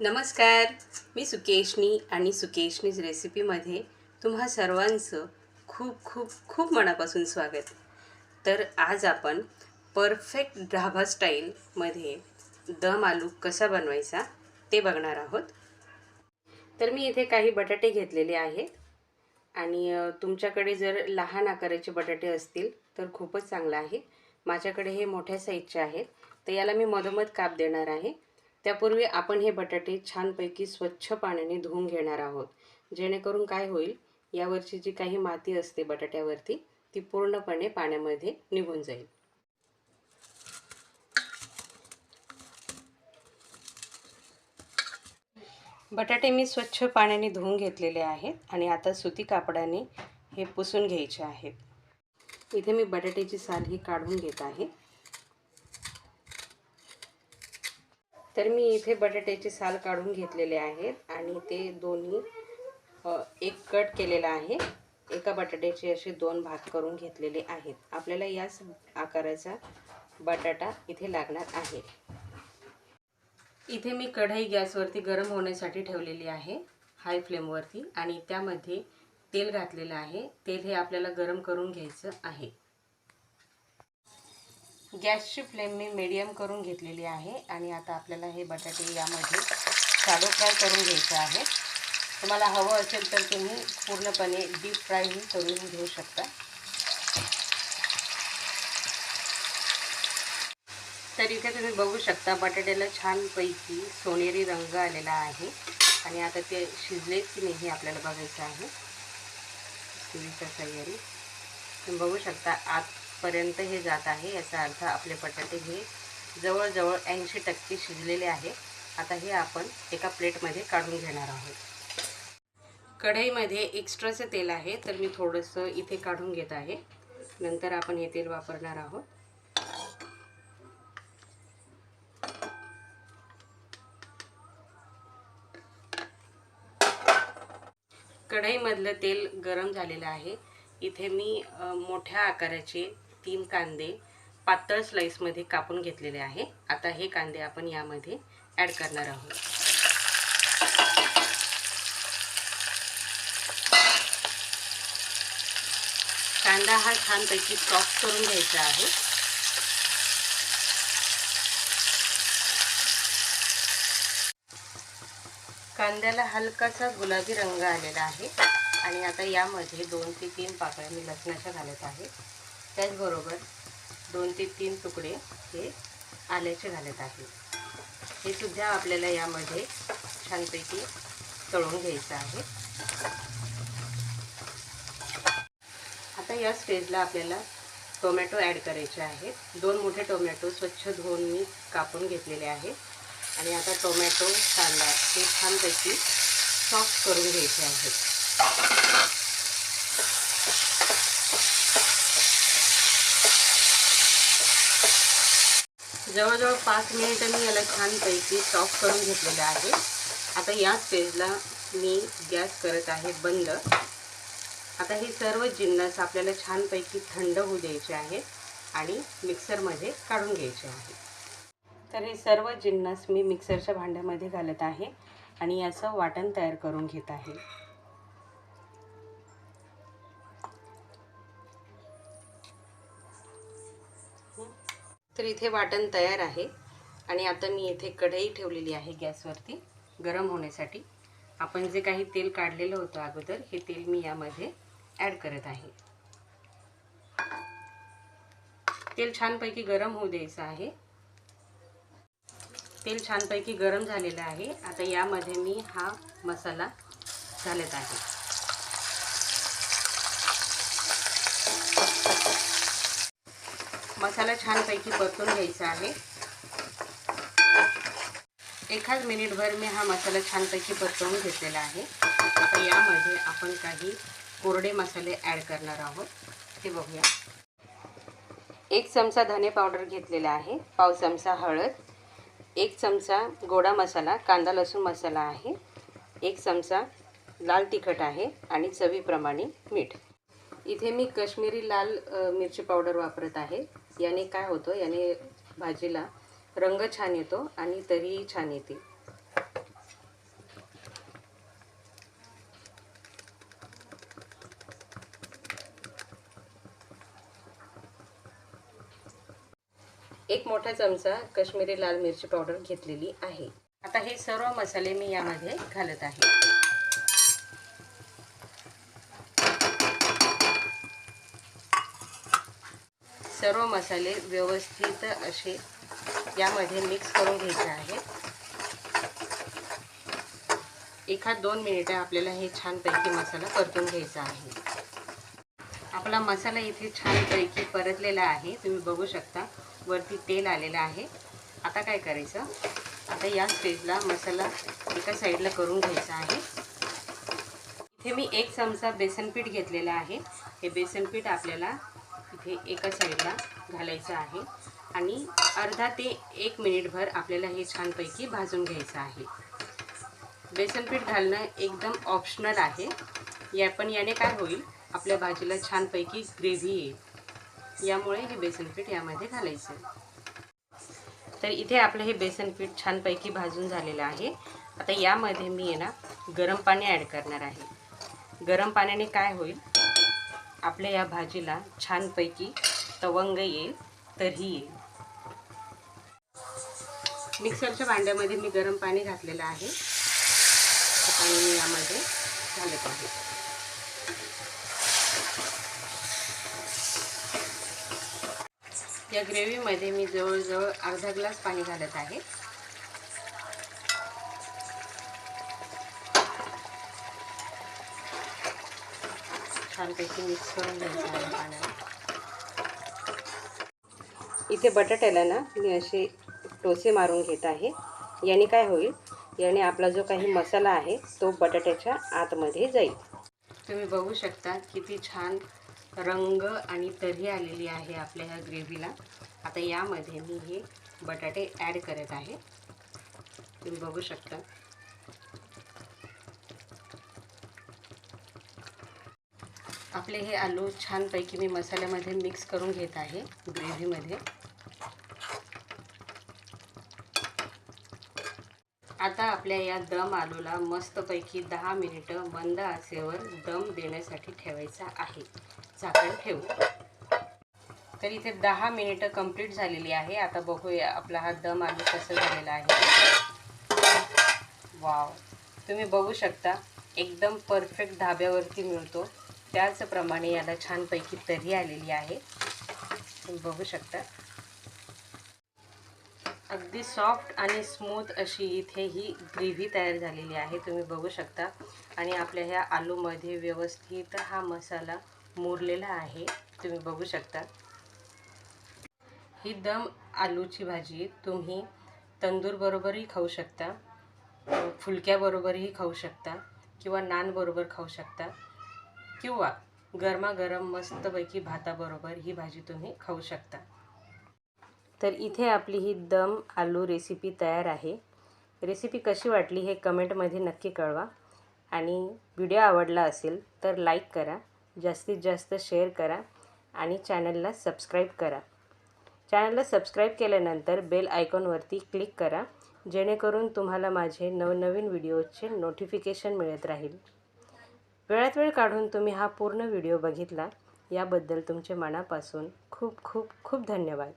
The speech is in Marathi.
नमस्कार मी सुकेशनी आणि सुकेशनीज रेसिपीमध्ये तुम्हा सर्वांचं खूप खूप खूप मनापासून स्वागत. तर आज आपण परफेक्ट ढाबा स्टाईलमध्ये दम आलू कसा बनवायचा ते बघणार आहोत. तर मी इथे काही बटाटे घेतलेले आहेत आणि तुमच्याकडे जर लहान आकाराचे बटाटे असतील तर खूपच चांगलं आहे. माझ्याकडे हे मोठ्या साईजचे आहेत. तर याला मी मधोमध काप देणार आहे. त्यापूर्वी आपण हे बटाटे छानपैकी स्वच्छ पाण्याने धुवून घेणार आहोत. जेणेकरून काय होईल यावरची जी काही माती असते बटाट्यावरती ती पूर्णपणे पाण्यामध्ये निघून जाईल. बटाटे मी स्वच्छ पाण्याने धुवून घेतलेले आहेत आणि आता सुती कापडाने हे पुसून घ्यायचे आहेत. इथे मी बटाट्याची साल ही काढून घेत आहे. तर मी इथे बटाट्याची साल काढून घेतलेले आहेत आणि ते दोन्ही एक कट केलेला आहे. एका बटाट्याचे असे दोन भाग करून घेतलेले आहेत. आपल्याला याच आकाराचा बटाटा इथे लागणार आहे. इथे मी कढई गॅसवरती गरम होण्यासाठी ठेवलेली आहे हाय फ्लेमवरती आणि त्यामध्ये तेल घातलेलं आहे. तेल हे आपल्याला गरम करून घ्यायचं आहे. गॅसची फ्लेम मी मीडियम करून घेतलेली आहे आणि आता आपल्याला हे बटाटे यामध्ये शाडो फ्राय करून घ्यायचं आहे. तुम्हाला हवं असेल तर तुम्ही पूर्णपणे डीप फ्रायही करून घेऊ शकता. तर इथे तुम्ही बघू शकता बटाट्याला छानपैकी सोनेरी रंग आलेला आहे आणि आता ते शिजले की नाही हे आपल्याला बघायचं आहे. तुम्ही बघू शकता आत पर्यंत हे जात आहे याचा अर्थ आपले बटाटे हे जवळजवळ ऐंशी टक्के शिजलेले आहे. आता हे आपण एका प्लेटमध्ये काढून घेणार आहोत. कढईमध्ये एक्स्ट्राचं तेल आहे तर मी थोडंसं इथे काढून घेत आहे. नंतर आपण हे तेल वापरणार आहोत. कढईमधलं तेल गरम झालेलं आहे. इथे मी मोठ्या आकाराचे तीन कांदे पातळ स्लाईसमध्ये कापून घेतलेले आहे. आता हे कांदे आपण यामध्ये ॲड करणार आहोत. कांदा हा छानपैकी सॉफ्ट करून घ्यायचा आहे. कांद्याला हलकासा गुलाबी रंग आलेला आहे. आणि आता यामध्ये दोन ते तीन पाकळ्या मी लसणाच्या घालत आहे. त्याचबरोबर दोन ते तीन तुकडे हे आल्याचे घालत आहे. हे सुद्धा आपल्याला यामध्ये छानपैकी तळून घ्यायचं आहे. आता या स्टेजला आपल्याला टोमॅटो ॲड करायचे आहेत. दोन मोठे टोमॅटो स्वच्छ धुवून मी कापून घेतलेले आहेत. आणि आता टोमॅटो कांदा हे छानपैकी सॉफ्ट करून घ्यायचे आहेत. जवळजवळ पाच मिनिटं मी याला छानपैकी सॉफ्ट करून घेतलेलं आहे. आता या स्टेजला मी गॅस करत आहे बंद. आता हे सर्व जिन्नस आपल्याला छानपैकी थंड होऊ द्यायचे आहे आणि मिक्सरमध्ये काढून घ्यायचे आहे तर हे सर्व जिन्नस मी मिक्सरच्या भांड्यामध्ये घालत आहे आणि याचं वाटण तयार करून घेत आहे. तर इथे वाटण तयार आहे. आणि आता मी इथे कढई ठेवलेली आहे गॅसवरती गरम होण्यासाठी. आपण जे काही तेल काढलेलं होतं अगोदर हे तेल मी यामध्ये ॲड करत आहे. तेल छानपैकी गरम होऊ द्यायचं आहे. तेल छानपैकी गरम झालेलं आहे. आता यामध्ये मी हा मसाला घालत आहे. मसाला छानपैकी परतून घ्यायचा आहे. एखाद मिनिटभर मी हा मसाला छानपैकी परतवून घेतलेला आहे. आता यामध्ये आपण काही कोरडे मसाले ॲड करणार आहोत. ते बघूया. एक चमचा धने पावडर घेतलेला आहे. पाव चमचा हळद. एक चमचा गोडा मसाला कांदा लसूण मसाला आहे. एक चमचा लाल तिखट आहे आणि चवीप्रमाणे मीठ. इथे मी कश्मीरी लाल मिरची पावडर वापरत आहे. याने काय होतं? याने भाजीला रंग छान येतो आणि तरीही छान येते. एक मोठा चमचा कश्मीरी लाल मिरची पावडर घेतलेली आहे. आता हे सर्व मसाले मी यामध्ये घालत आहे. सर्व मसाले व्यवस्थित असे यामध्ये मिक्स करून घ्यायचे आहेत. एखाद दोन मिनिटं आपल्याला हे छानपैकी मसाला परतून घ्यायचा आहे. आपला मसाला इथे छानपैकी परतलेला आहे. तुम्ही बघू शकता वरती तेल आलेलं आहे. आता काय करायचं? आता या स्टेजला मसाला एका साईडला करून घ्यायचा आहे. इथे मी एक चमचा बेसनपीठ घेतलेला आहे. हे बेसनपीठ आपल्याला इथे एका साईडला घालायचं आहे. आणि अर्धा ते एक मिनिटभर आपल्याला हे छानपैकी भाजून घ्यायचं आहे. बेसनपीठ घालणं एकदम ऑप्शनल आहे. या पण याने काय होईल आपल्या भाजीला छानपैकी ग्रेव्ही येईल. यामुळे हे बेसनपीठ यामध्ये घालायचं. तर इथे आपलं हे बेसनपीठ छानपैकी भाजून झालेलं आहे. आता यामध्ये मी आहे ना गरम पाणी ॲड करणार आहे. गरम पाण्याने काय होईल आपल्या या भाजीला छानपैकी तवंग येईल तरी येईल. मिक्सरच्या भांड्यामध्ये मी गरम पाणी घातलेलं आहे. पाणी मी यामध्ये घालत आहे. या ग्रेव्हीमध्ये मी जवळजवळ अर्धा ग्लास पाणी घालत आहे. छानपैकी मिक्स करून घ्यायचं आहे पाण्याला इथे बटाट्याला ना मी असे टोसे मारून घेत आहे. याने काय होईल? याने आपला जो काही मसाला आहे तो बटाट्याच्या आतमध्ये जाईल. तुम्ही बघू शकता किती छान रंग आणि तरी आलेली आहे आपल्या ह्या ग्रेव्हीला. आता यामध्ये मी हे बटाटे ॲड करत आहे. तुम्ही बघू शकता. आपले हे आलू छानपैकी मी मसाल्यामध्ये मिक्स करून घेत आहे ग्रेव्हीमध्ये आता आपल्या या दम आलूला मस्तपैकी दहा मिनिटं मंद आचेवर दम देण्यासाठी ठेवायचा आहे. झाकण ठेवू. तर इथे दहा मिनिटं कंप्लीट झालेली आहे. आता बघूया आपला हा दम आलू कसं झालेला आहे. वाव. तुम्ही बघू शकता एकदम परफेक्ट धाब्यावरती मिळतो. त्याचप्रमाणे याला छानपैकी तरी आलेली आहे. तुम्ही बघू शकता. अगदी सॉफ्ट आणि स्मूथ अशी इथे ही ग्रेव्ही तयार झालेली आहे. तुम्ही बघू शकता. आणि आपल्या ह्या आलूमध्ये व्यवस्थित हा मसाला मुरलेला आहे. तुम्ही बघू शकता. ही दम आलूची भाजी तुम्ही तंदूरबरोबरही खाऊ शकता फुलक्याबरोबरही खाऊ शकता किंवा नानबरोबर खाऊ शकता. किंवा गरमागरम मस्तपैकी भाताबरोबर ही भाजी तुम्ही खाऊ शकता. तर इथे आपली ही दम आलू रेसिपी तयार आहे. रेसिपी कशी वाटली हे कमेंटमध्ये नक्की कळवा. आणि व्हिडिओ आवडला असेल तर लाईक करा. जास्तीत जास्त शेअर करा आणि चॅनलला सबस्क्राईब करा. चॅनलला सबस्क्राईब केल्यानंतर बेल आयकॉनवरती क्लिक करा. जेणेकरून तुम्हाला माझे नवनवीन व्हिडिओचे नोटिफिकेशन मिळत राहील. वेळात वेळ काढून तुम्ही हा पूर्ण व्हिडिओ बघितला याबद्दल तुमचे मनापासून खूप खूप खूप धन्यवाद.